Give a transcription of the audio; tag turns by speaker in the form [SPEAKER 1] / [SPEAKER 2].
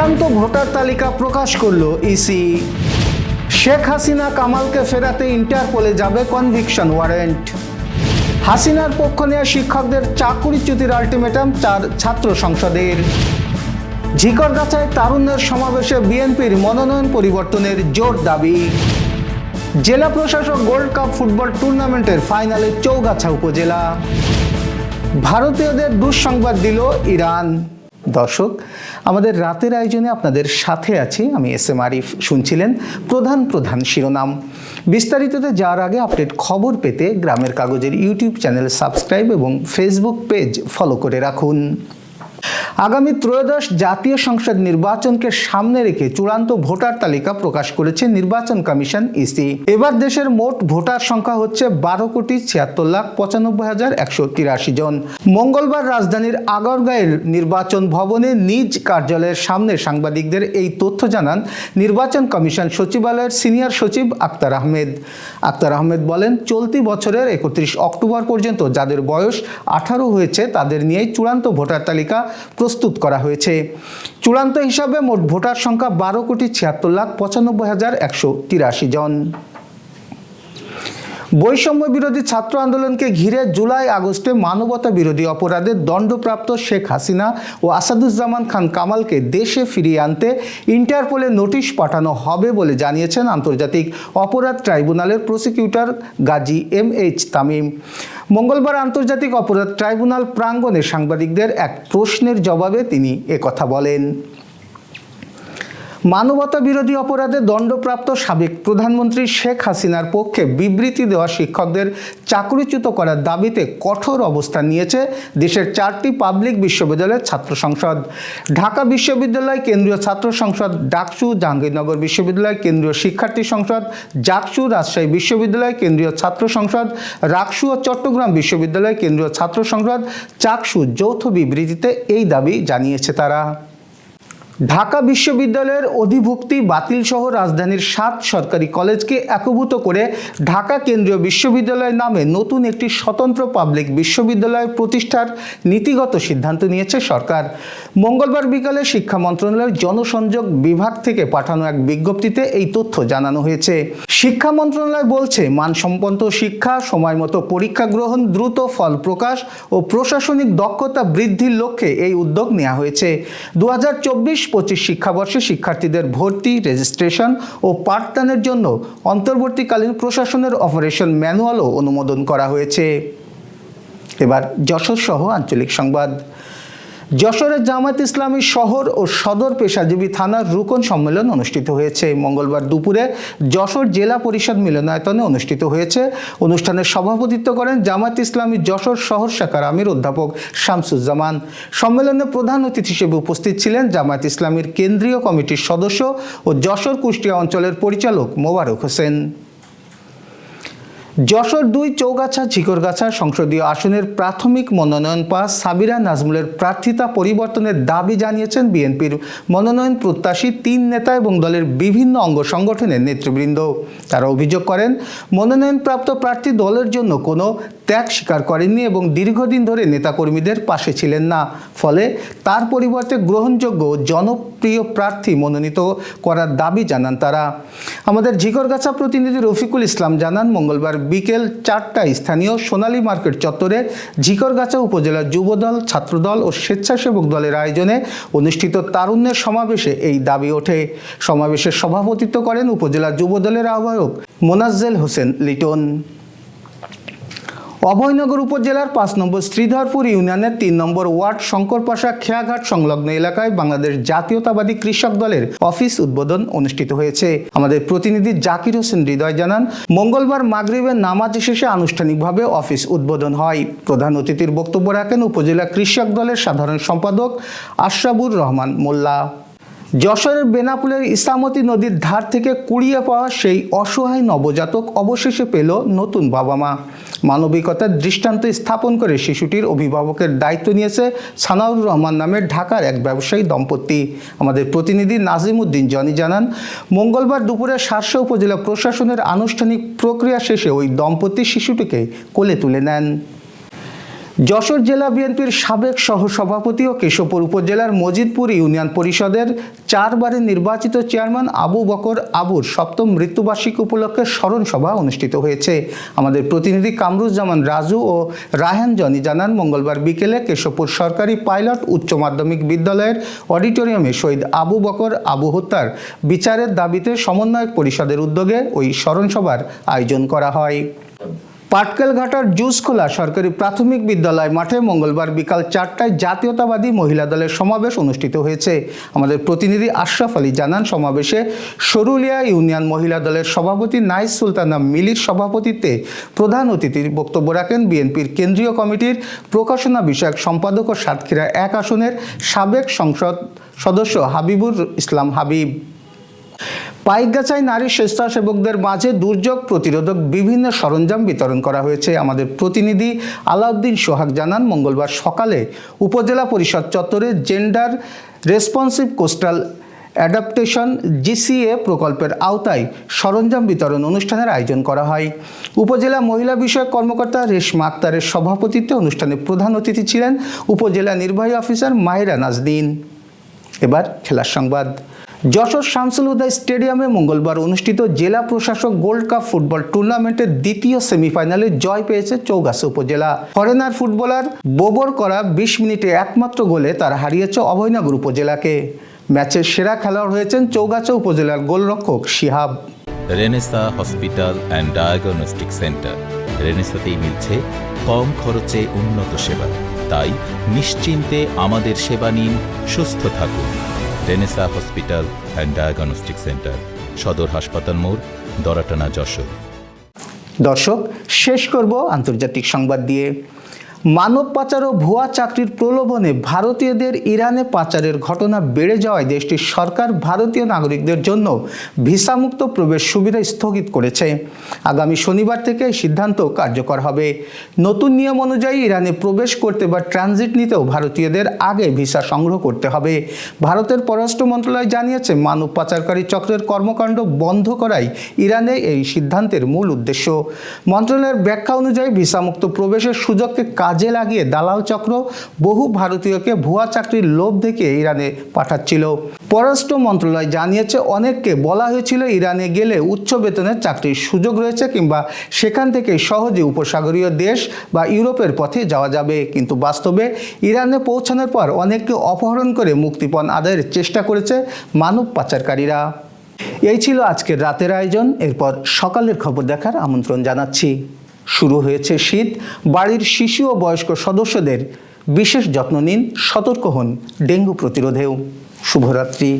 [SPEAKER 1] চূড়ান্ত ভোটার তালিকা প্রকাশ করল ইসি। শেখ হাসিনা কামালকে ফেরাতে ইন্টারপোলে যাবে কনভিকশন ওয়ারেন্ট হাসিনার পক্ষ নেওয়া শিক্ষকদের চাকুরিচ্যুতির আলটিমেটাম চার ছাত্র সংসদের। ঝিকরগাছায় তারুণ্যের সমাবেশে বিএনপির মনোনয়ন পরিবর্তনের জোর দাবি। জেলা প্রশাসক গোল্ড কাপ ফুটবল টুর্নামেন্টের ফাইনালে চৌগাছা উপজেলা। ভারতীয়দের দুঃসংবাদ দিল ইরান। দর্শক, আমাদের রাতের আয়োজনে আপনাদের সাথে আছি। আমি এস এম আরিফ শুনছিলেন, প্রধান প্রধান শিরোনাম। বিস্তারিততে যাওয়ার আগে আপডেট খবর পেতে গ্রামের কাগজের ইউটিউব চ্যানেল সাবস্ক্রাইব এবং ফেসবুক পেজ ফলো করে রাখুন। আগামী ত্রয়োদশ জাতীয় সংসদ নির্বাচনকে সামনে রেখে চূড়ান্ত ভোটার তালিকা প্রকাশ করেছে নির্বাচন কমিশন ইসি। এবার দেশের মোট ভোটার সংখ্যা হচ্ছে বারো কোটি ছিয়াত্তর লাখ পঁচানব্বই হাজার একশো তিরাশি জন। মঙ্গলবার রাজধানীর আগরগাঁয়ের নির্বাচন ভবনে নিজ কার্যালয়ের সামনে সাংবাদিকদের এই তথ্য জানান নির্বাচন কমিশন সচিবালয়ের সিনিয়র সচিব আক্তার আহমেদ। আক্তার আহমেদ বলেন, চলতি বছরের একত্রিশ অক্টোবর পর্যন্ত যাদের বয়স আঠারো হয়েছে তাদের নিয়েই চূড়ান্ত ভোটার তালিকা প্রস্তুত করা হয়েছে। চূড়ান্ত হিসাবে মোট ভোটার সংখ্যা বারো কোটি ছিয়াত্তর লাখ পঁচানব্বই হাজার একশো তিরাশি জন। বৈষম্য বিরোধী ছাত্র আন্দোলনকে ঘিরে জুলাই আগস্টে মানবতা বিরোধী অপরাধে দণ্ডপ্রাপ্ত শেখ হাসিনা ও আসাদুজ্জামান খান কামালকে দেশে ফিরিয়ে আনতে ইন্টারপোলে নোটিশ পাঠানো হবে বলে জানিয়েছেন আন্তর্জাতিক অপরাধ ট্রাইব্যুনালের prosecutor Gazi M H Tamim. মঙ্গলবার আন্তর্জাতিক অপরাধ ট্রাইব্যুনাল প্রাঙ্গণে সাংবাদিকদের এক প্রশ্নের জবাবে তিনি একথা বলেন। মানবতা বিরোধী অপরাধে দণ্ডপ্রাপ্ত সাবেক প্রধানমন্ত্রী শেখ হাসিনার পক্ষে বিবৃতি দেওয়া শিক্ষকদের চাকরিচ্যুত করার দাবিতে কঠোর অবস্থান নিয়েছে দেশের চারটি পাবলিক বিশ্ববিদ্যালয়ের ছাত্র সংসদ। ঢাকা বিশ্ববিদ্যালয় কেন্দ্রীয় ছাত্র সংসদ, ডাকসু জাহাঙ্গীরনগর বিশ্ববিদ্যালয় কেন্দ্রীয় শিক্ষার্থী সংসদ, জাকসু রাজশাহী বিশ্ববিদ্যালয় কেন্দ্রীয় ছাত্র সংসদ, রাকসু ও চট্টগ্রাম বিশ্ববিদ্যালয় কেন্দ্রীয় ছাত্র সংসদ, চাকসু যৌথ বিবৃতিতে এই দাবি জানিয়েছে তারা। ঢাকা বিশ্ববিদ্যালয়ের অধিভুক্তি বাতিল সহ রাজধানীর সাত সরকারি কলেজকে একভূত করে ঢাকা কেন্দ্রীয় বিশ্ববিদ্যালয় নামে নতুন একটি স্বতন্ত্র পাবলিক বিশ্ববিদ্যালয় প্রতিষ্ঠার নীতিগত সিদ্ধান্ত নিয়েছে সরকার। মঙ্গলবার বিকালে শিক্ষা মন্ত্রণালয়ের জনসংযোগ বিভাগ থেকে পাঠানো এক বিজ্ঞপ্তিতে এই তথ্য জানানো হয়েছে। শিক্ষা মন্ত্রণালয় বলছে, মানসম্পন্ন শিক্ষা, সময় মতো পরীক্ষা গ্রহণ, দ্রুত ফল প্রকাশ ও প্রশাসনিক দক্ষতা বৃদ্ধির লক্ষ্যে এই উদ্যোগ নেওয়া হয়েছে। দু হাজার চব্বিশ পঁচিশ শিক্ষাবর্ষে শিক্ষার্থীদের ভর্তি রেজিস্ট্রেশন ও পাঠদানের জন্য অন্তর্বর্তীকালীন প্রশাসনের অপারেশন ম্যানুয়ালও অনুমোদন করা হয়েছে। এবার যশোর সহ আঞ্চলিক সংবাদ। যশোরের জামাত ইসলামী শহর ও সদর পেশাজীবী থানার রুকন সম্মেলন অনুষ্ঠিত হয়েছে। মঙ্গলবার দুপুরে যশোর জেলা পরিষদ মিলনায়তনে অনুষ্ঠিত হয়েছে। অনুষ্ঠানের সভাপতিত্ব করেন জামাত ইসলামী যশোর শহর শাখার আমির অধ্যাপক শামসুজ্জামান। সম্মেলনে প্রধান অতিথি হিসেবে উপস্থিত ছিলেন জামাত ইসলামীর কেন্দ্রীয় কমিটির সদস্য ও যশোর কুষ্টিয়া অঞ্চলের পরিচালক মোবারক হোসেন। যশোর দুই চৌগাছা ঝিকরগাছা সংসদীয় আসনের প্রাথমিক মনোনয়ন পাস সাবিরা নাজমুলের প্রার্থিতা পরিবর্তনের দাবি জানিয়েছেন বিএনপির মনোনয়ন প্রত্যাশী তিন নেতা এবং দলের বিভিন্ন অঙ্গ সংগঠনের নেতৃবৃন্দ। তারা অভিযোগ করেন, মনোনয়নপ্রাপ্ত প্রার্থী দলের জন্য কোনো ত্যাগ স্বীকার করেননি এবং দীর্ঘদিন ধরে নেতাকর্মীদের পাশে ছিলেন না। ফলে তার পরিবর্তে গ্রহণযোগ্য জনপ্রিয় প্রার্থী মনোনীত করার দাবি জানান তারা। আমাদের ঝিকরগাছা প্রতিনিধি রফিকুল ইসলাম জানান, মঙ্গলবার বিকেল চারটায় স্থানীয় সোনালী মার্কেট চত্বরে ঝিকরগাছা উপজেলার যুবদল, ছাত্রদল ও স্বেচ্ছাসেবক দলের আয়োজনে অনুষ্ঠিত তারুণ্যের সমাবেশে এই দাবি ওঠে। সমাবেশের সভাপতিত্ব করেন উপজেলা যুবদলের আহ্বায়ক মোনাজ্জেল হোসেন লিটন। অভয়নগর উপজেলার পাঁচ নম্বর শ্রীধরপুর ইউনিয়নের তিন নম্বর ওয়ার্ড শঙ্করপাশা খেয়াঘাট সংলগ্ন এলাকায় বাংলাদেশ জাতীয়তাবাদী কৃষক দলের অফিস উদ্বোধন অনুষ্ঠিত হয়েছে। আমাদের প্রতিনিধি জাকির হোসেন হৃদয় জানান, মঙ্গলবার মাগরিবের নামাজ শেষে আনুষ্ঠানিকভাবে অফিস উদ্বোধন হয়। প্রধান অতিথির বক্তব্য রাখেন উপজেলা কৃষক দলের সাধারণ সম্পাদক আশরাবুর রহমান মোল্লা। যশোরের বেনাপুলের ইসামতি নদীর ধার থেকে কুড়িয়ে পাওয়া সেই অসহায় নবজাতক অবশেষে পেল নতুন বাবা মা মানবিকতার দৃষ্টান্ত স্থাপন করে শিশুটির অভিভাবকের দায়িত্ব নিয়েছে সানাউর রহমান নামের ঢাকার এক ব্যবসায়ী দম্পতি। আমাদের প্রতিনিধি নাজিম উদ্দিন জনি জানান, মঙ্গলবার দুপুরে সারসা উপজেলা প্রশাসনের আনুষ্ঠানিক প্রক্রিয়া শেষে ওই দম্পতি শিশুটিকে কোলে তুলে নেন। যশোর জেলা বিএনপির সাবেক সহসভাপতি ও কেশবপুর উপজেলার মজিদপুর ইউনিয়ন পরিষদের চারবারের নির্বাচিত চেয়ারম্যান আবু বকর আবুর সপ্তম মৃত্যুবার্ষিকী উপলক্ষে স্মরণ সভা অনুষ্ঠিত হয়েছে। আমাদের প্রতিনিধি কামরুজ্জামান রাজু ও রায়হান জনি জানান, মঙ্গলবার বিকেলে কেশবপুর সরকারি পাইলট উচ্চ মাধ্যমিক বিদ্যালয়ের অডিটোরিয়ামে শহীদ আবু বকর আবু হত্যার বিচারের দাবিতে সমন্বয়ক পরিষদের উদ্যোগে ওই স্মরণসভার আয়োজন করা হয়। পাটকেলঘাটার জুসখোলা সরকারি প্রাথমিক বিদ্যালয় মাঠে মঙ্গলবার বিকাল চারটায় জাতীয়তাবাদী মহিলা দলের সমাবেশ অনুষ্ঠিত হয়েছে। আমাদের প্রতিনিধি আশরাফ আলী জানান, সমাবেশে সরুলিয়া ইউনিয়ন মহিলা দলের সভাপতি নাইস সুলতানা মিলির সভাপতিত্বে প্রধান অতিথির বক্তব্য রাখেন বিএনপির কেন্দ্রীয় কমিটির প্রকাশনা বিষয়ক সম্পাদক ও সাতক্ষীরা এক আসনের সাবেক সংসদ সদস্য হাবিবুর ইসলাম হাবিব। পাইকগাছায় নারী স্বেচ্ছাসেবকদের মাঝে দুর্যোগ প্রতিরোধক বিভিন্ন সরঞ্জাম বিতরণ করা হয়েছে। আমাদের প্রতিনিধি আলাউদ্দিন সোহাগ জানান, মঙ্গলবার সকালে উপজেলা পরিষদ চত্বরে gender responsive coastal adaptation GCA প্রকল্পের আওতায় সরঞ্জাম বিতরণ অনুষ্ঠানের আয়োজন করা হয়। উপজেলা মহিলা বিষয়ক কর্মকর্তা রেশমা আক্তারের সভাপতিত্বে অনুষ্ঠানে প্রধান অতিথি ছিলেন উপজেলা নির্বাহী অফিসার মাহিরা নাজদিন এবার খেলার সংবাদ। যশোর শামসুল উদয় স্টেডিয়ামে মঙ্গলবার অনুষ্ঠিত জেলা প্রশাসক গোল্ড কাপ ফুটবল টুর্নামেন্টের দ্বিতীয় সেমিফাইনালে জয় পেয়েছে চৌগাছা উপজেলা। ফরেনার ফুটবলার বোবর করা বিশ মিনিটে একমাত্র গোলে তারা হারিয়েছে অভয়নগর উপজেলাকে। ম্যাচের সেরা খেলোয়াড় হয়েছেন চৌগাছা উপজেলার গোলরক্ষক Shihab.
[SPEAKER 2] Renaissance hospital and diagnostic centre. রেনেসাতেই মিলছে কম খরচে উন্নত সেবা। তাই নিশ্চিন্তে আমাদের সেবা নিন, সুস্থ থাকুন। Renaissance hospital and diagnostic centre, সদর হাসপাতাল মোড়, দরাটানা, যশোর।
[SPEAKER 1] দর্শক, শেষ করব আন্তর্জাতিক সংবাদ দিয়ে। মানব পাচার ও ভুয়া চাকরির প্রলোভনে ভারতীয়দের ইরানে পাচারের ঘটনা বেড়ে যাওয়ায় দেশটির সরকার ভারতীয় নাগরিকদের জন্য ভিসামুক্ত প্রবেশ সুবিধা স্থগিত করেছে। আগামী শনিবার থেকে সিদ্ধান্ত কার্যকর হবে। নতুন নিয়ম অনুযায়ী ইরানে প্রবেশ করতে বা ট্রানজিট নিতেও ভারতীয়দের আগে ভিসা সংগ্রহ করতে হবে। ভারতের পররাষ্ট্র মন্ত্রণালয় জানিয়েছে, মানব পাচারকারী চক্রের কর্মকাণ্ড বন্ধ করাই ইরানে এই সিদ্ধান্তের মূল উদ্দেশ্য। মন্ত্রণালয়ের ব্যাখ্যা অনুযায়ী, ভিসামুক্ত প্রবেশের সুযোগকে কাজে লাগিয়ে দালাল চক্র বহু ভারতীয়কে ভুয়া চাকরির লোভ দেখে ইরানে পাঠাচ্ছিল। পররাষ্ট্র মন্ত্রণালয় জানিয়েছে, অনেককে বলা হয়েছিল ইরানে গেলে উচ্চ বেতনের চাকরির সুযোগ রয়েছে কিংবা সেখান থেকে সহজে উপসাগরীয় দেশ বা ইউরোপের পথে যাওয়া যাবে। কিন্তু বাস্তবে ইরানে পৌঁছানোর পর অনেককে অপহরণ করে মুক্তিপণ আদায়ের চেষ্টা করেছে মানব পাচারকারীরা। এই ছিল আজকের রাতের আয়োজন। এরপর সকালের খবর দেখার আমন্ত্রণ জানাচ্ছি। শুরু হয়েছে শীত। বাড়ির শিশু ও বয়স্ক সদস্যদের বিশেষ যত্ন নিন। সতর্ক হন ডেঙ্গু প্রতিরোধেও। শুভরাত্রি।